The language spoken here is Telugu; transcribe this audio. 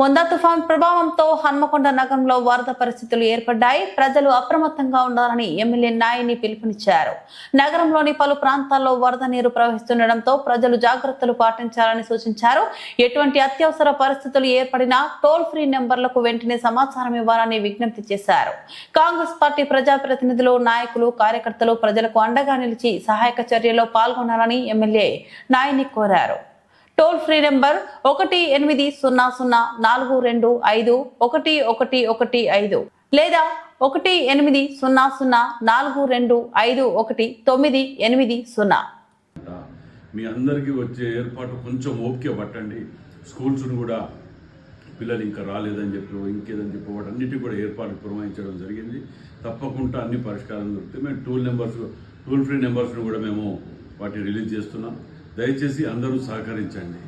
మొందా తుఫాన్ ప్రభావంతో హన్మకొండ నగరంలో వరద పరిస్థితులు ఏర్పడ్డాయి. ప్రజలు అప్రమత్తంగా ఉండాలని ఎమ్మెల్యే నాయని పిలుపునిచ్చారు. నగరంలోని పలు ప్రాంతాల్లో వరద నీరు ప్రవహిస్తుండటంతో ప్రజలు జాగ్రత్తలు పాటించాలని సూచించారు. ఎటువంటి అత్యవసర పరిస్థితులు ఏర్పడినా టోల్ ఫ్రీ నెంబర్లకు వెంటనే సమాచారం ఇవ్వాలని విజ్ఞప్తి చేశారు. కాంగ్రెస్ పార్టీ ప్రజాప్రతినిధులు నాయకులు కార్యకర్తలు ప్రజలకు అండగా నిలిచి సహాయక చర్యలో పాల్గొనాలని ఎమ్మెల్యే నాయని కోరారు. టోల్ ఫ్రీ నెంబర్ ఒకటి ఎనిమిది సున్నా సున్నా నాలుగు రెండు ఐదు ఒకటి ఒకటి ఒకటి ఐదు లేదా ఒకటి ఎనిమిది సున్నా సున్నా నాలుగు రెండు ఐదు ఒకటి తొమ్మిది ఎనిమిది సున్నా. మీ అందరికీ వచ్చే ఏర్పాటు కొంచెం ఓపిక పట్టండి. స్కూల్స్ను కూడా పిల్లలు ఇంకా రాలేదని చెప్పి ఇంకేదని చెప్పి వాటన్నిటి కూడా ఏర్పాటు పురమాయించడం జరిగింది. తప్పకుండా అన్ని పరిష్కారం దొరుకుతాయి. మేము టూల్ నెంబర్స్ టూల్ ఫ్రీ నెంబర్స్ను కూడా మేము వాటిని రిలీజ్ చేస్తున్నాం. దయచేసి అందరూ సహకరించండి.